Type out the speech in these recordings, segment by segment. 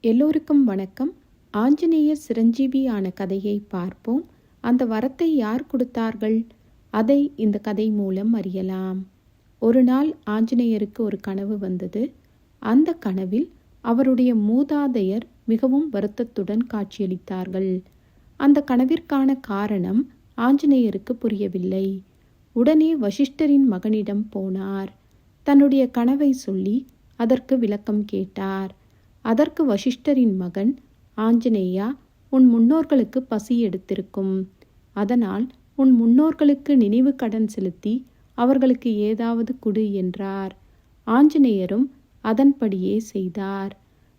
எல்லோருக்கும் வணக்கம். ஆஞ்சநேயர் சிரஞ்சீவியான கதையை பார்ப்போம். அந்த வரத்தை யார் கொடுத்தார்கள்? அதை இந்த கதை மூலம் அறியலாம். ஒரு நாள் ஆஞ்சநேயருக்கு ஒரு கனவு வந்தது. அந்த கனவில் அவருடைய மூதாதையர் மிகவும் வருத்தத்துடன் காட்சியளித்தார்கள். அந்த கனவிற்கான காரணம் ஆஞ்சநேயருக்கு புரியவில்லை. உடனே வசிஷ்டரின் மகனிடம் போனார். தன்னுடைய கனவை சொல்லி அதற்கு விளக்கம் கேட்டார். அதற்கு வசிஷ்டரின் மகன் ஆஞ்சநேயா உன் முன்னோர்களுக்கு பசி எடுத்திருக்கும். அதனால் உன் முன்னோர்களுக்கு நினைவு கடன் செலுத்தி அவர்களுக்கு ஏதாவது குடு என்றார். ஆஞ்சநேயரும் அதன்படியே செய்தார்.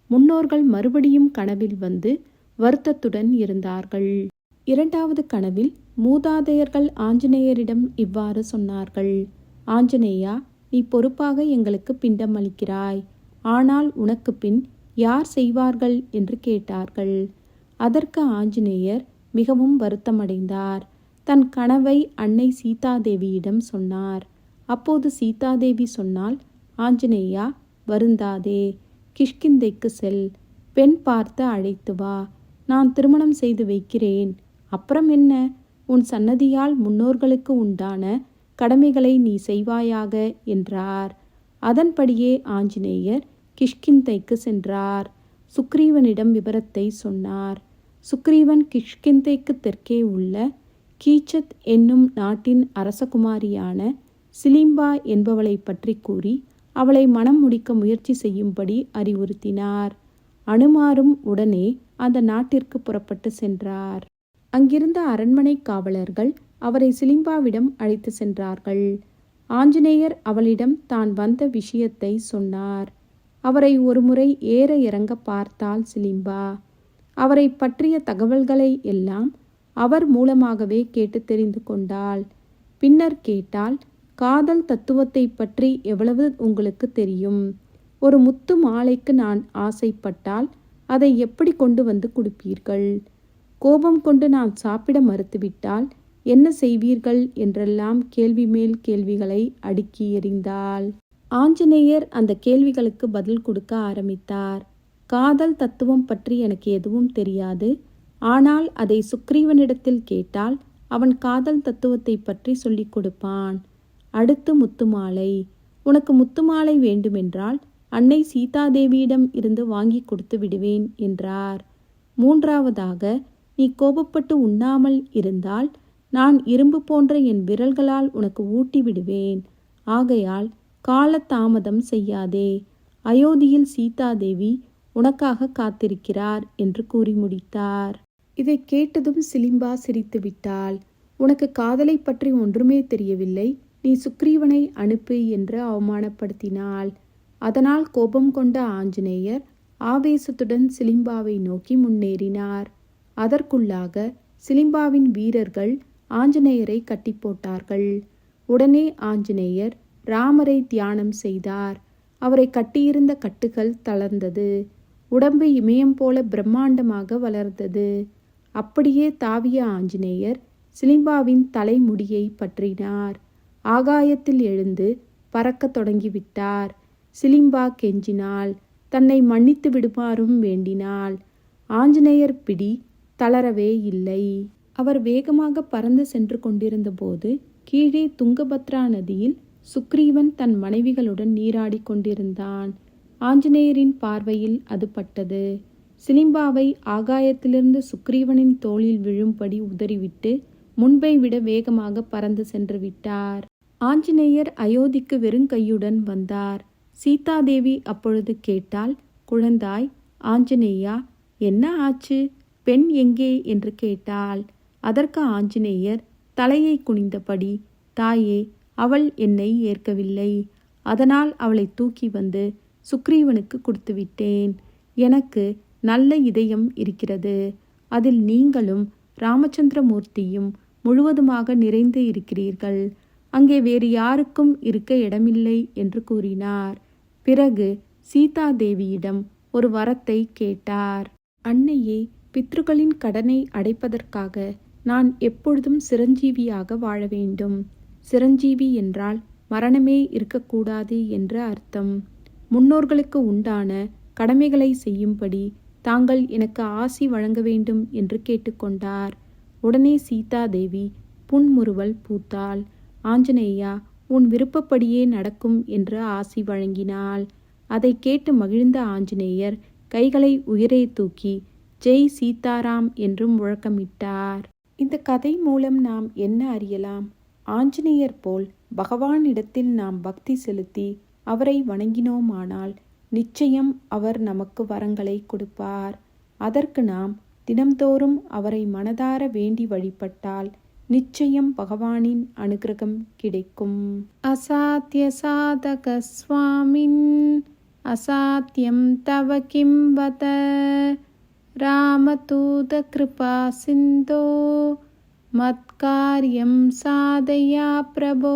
முன்னோர்கள் மறுபடியும் கனவில் வந்து வருத்தத்துடன் இருந்தார்கள். இரண்டாவது கனவில் மூதாதையர்கள் ஆஞ்சநேயரிடம் இவ்வாறு சொன்னார்கள். ஆஞ்சநேயா நீ பொறுப்பாக எங்களுக்கு பிண்டம் அளிக்கிறாய் ஆனால் உனக்கு பின் யார் செய்வார்கள் என்று கேட்டார்கள். அதற்கு ஆஞ்சநேயர் மிகவும் வருத்தமடைந்தார். தன் கனவை அன்னை சீதாதேவியிடம் சொன்னார். அப்போது சீதாதேவி சொன்னால் ஆஞ்சநேயா வருந்தாதே கிஷ்கிந்தைக்கு செல் பெண் பார்த்து அழைத்து வா. நான் திருமணம் செய்து வைக்கிறேன். அப்புறம் என்ன? உன் சன்னதியால் முன்னோர்களுக்கு உண்டான கடமைகளை நீ செய்வாயாக என்றார். அதன்படியே ஆஞ்சநேயர் கிஷ்கிந்தைக்கு சென்றார். சுக்ரீவனிடம் விவரத்தை சொன்னார். சுக்ரீவன் கிஷ்கிந்தைக்கு தெற்கே உள்ள கீச்சத் என்னும் நாட்டின் அரசகுமாரியான சிலிம்பா என்பவளை பற்றி கூறி அவளை மனம் முடிக்க முயற்சி செய்யும்படி அறிவுறுத்தினார். அனுமாரும் உடனே அந்த நாட்டிற்கு புறப்பட்டு சென்றார். அங்கிருந்த அரண்மனை காவலர்கள் அவரை சிலிம்பாவிடம் அழைத்து சென்றார்கள். ஆஞ்சநேயர் அவளிடம் தான் வந்த விஷயத்தை சொன்னார். அவரை ஒருமுறை ஏற இறங்க பார்த்தால் சிலிம்பா. அவரை பற்றிய தகவல்களை எல்லாம் அவர் மூலமாகவே கேட்டு தெரிந்து கொண்டாள். பின்னர் கேட்டால் காதல் தத்துவத்தை பற்றி எவ்வளவு உங்களுக்கு தெரியும்? ஒரு முத்து மாலைக்கு நான் ஆசைப்பட்டால் அதை எப்படி கொண்டு வந்து கொடுப்பீர்கள்? கோபம் கொண்டு நான் சாப்பிட மறுத்துவிட்டால் என்ன செய்வீர்கள்? என்றெல்லாம் கேள்வி மேல் கேள்விகளை அடுக்கி எறிந்தாள். ஆஞ்சநேயர் அந்த கேள்விகளுக்கு பதில் கொடுக்க ஆரம்பித்தார். காதல் தத்துவம் பற்றி எனக்கு எதுவும் தெரியாது. ஆனால் அதை சுக்ரீவனிடத்தில் கேட்டால் அவன் காதல் தத்துவத்தை பற்றி சொல்லிக் கொடுப்பான். அடுத்து முத்துமாலை. உனக்கு முத்துமாலை வேண்டுமென்றால் அன்னை சீதாதேவியிடம் இருந்து வாங்கி கொடுத்து விடுவேன் என்றார். மூன்றாவதாக நீ கோபப்பட்டு உண்ணாமல் இருந்தால் நான் இரும்பு போன்ற என் விரல்களால் உனக்கு ஊட்டி விடுவேன். ஆகையால் காலதாமதம் செய்யாதே. அயோத்தியில் சீதாதேவி உனக்காக காத்திருக்கிறார் என்று கூறி முடித்தார். இதை கேட்டதும் சிலிம்பா சிரித்து விட்டாள் உனக்கு காதலை பற்றி ஒன்றுமே தெரியவில்லை. நீ சுக்ரீவனை அனுப்பு என்று அவமானப்படுத்தினாள். அதனால் கோபம் கொண்ட ஆஞ்சநேயர் ஆவேசத்துடன் சிலிம்பாவை நோக்கி முன்னேறினார். அதற்குள்ளாக சிலிம்பாவின் வீரர்கள் ஆஞ்சநேயரை கட்டி போட்டார்கள். உடனே ஆஞ்சநேயர் ராமரை தியானம் செய்தார். அவரை கட்டியிருந்த கட்டுகள் தளர்ந்தது. உடம்பு இமயம் போல பிரம்மாண்டமாக வளர்ந்தது. அப்படியே தாவிய ஆஞ்சநேயர் சிலிம்பாவின் தலைமுடியை பற்றினார். ஆகாயத்தில் எழுந்து பறக்கத் தொடங்கிவிட்டார். சிலிம்பா கெஞ்சினாள். தன்னை மன்னித்து விடுமாறும் வேண்டினாள். ஆஞ்சநேயர் பிடி தளரவே இல்லை. அவர் வேகமாக பறந்து சென்று கொண்டிருந்தபோது கீழே துங்கபத்ரா நதியில் சுக்ரீவன் தன் மனைவிகளுடன் நீராடி கொண்டிருந்தான். ஆஞ்சநேயரின் பார்வையில் அது பட்டது. சிலிம்பாவை ஆகாயத்திலிருந்து சுக்ரீவனின் தோளில் விழும்படி உதறிவிட்டு முன்பை விட வேகமாக பறந்து சென்று விட்டார். ஆஞ்சநேயர் அயோத்திக்கு வெறுங்கையுடன் வந்தார். சீதாதேவி அப்பொழுது கேட்டால் குழந்தாய் ஆஞ்சநேயா என்ன ஆச்சு? பெண் எங்கே? என்று கேட்டாள். அதற்கு ஆஞ்சநேயர் தலையை குனிந்தபடி தாயே அவள் என்னை ஏற்கவில்லை. அதனால் அவளை தூக்கி வந்து சுக்ரீவனுக்கு கொடுத்துவிட்டேன். எனக்கு நல்ல இதயம் இருக்கிறது. அதில் நீங்களும் ராமச்சந்திரமூர்த்தியும் முழுவதுமாக நிறைந்து இருக்கிறீர்கள். அங்கே வேறு யாருக்கும் இருக்க இடமில்லை என்று கூறினார். பிறகு சீதா தேவியிடம் ஒரு வரத்தை கேட்டார். அன்னையே பித்ருகளின் கடனை அடைப்பதற்காக நான் எப்பொழுதும் சிரஞ்சீவியாக வாழ வேண்டும். சிரஞ்சீவி என்றால் மரணமே இருக்கக்கூடாது என்று அர்த்தம். முன்னோர்களுக்கு உண்டான கடமைகளை செய்யும்படி தாங்கள் எனக்கு ஆசி வழங்க வேண்டும் என்று கேட்டுக்கொண்டார். உடனே சீதா தேவி புன்முறுவல் பூத்தாள். ஆஞ்சநேயா உன் விருப்பப்படியே நடக்கும் என்று ஆசி வழங்கினாள். அதை கேட்டு மகிழ்ந்த ஆஞ்சநேயர் கைகளை உயிரே தூக்கி ஜெய் சீதாராம் என்றும் முழக்கமிட்டார். இந்த கதை மூலம் நாம் என்ன அறியலாம்? ஆஞ்சநேயர் போல் பகவானிடத்தில் நாம் பக்தி செலுத்தி அவரை வணங்கினோமானால் நிச்சயம் அவர் நமக்கு வரங்களை கொடுப்பார். அதற்கு நாம் தினம்தோறும் அவரை மனதார வேண்டி வழிபட்டால் நிச்சயம் பகவானின் அனுகிரகம் கிடைக்கும். அசாத்திய சாதக சுவாமின் அசாத்தியம் தவ கிம் வத. ராமதூத கிருபா சிந்தோ. மத்காரியம் சாதயா பிரபோ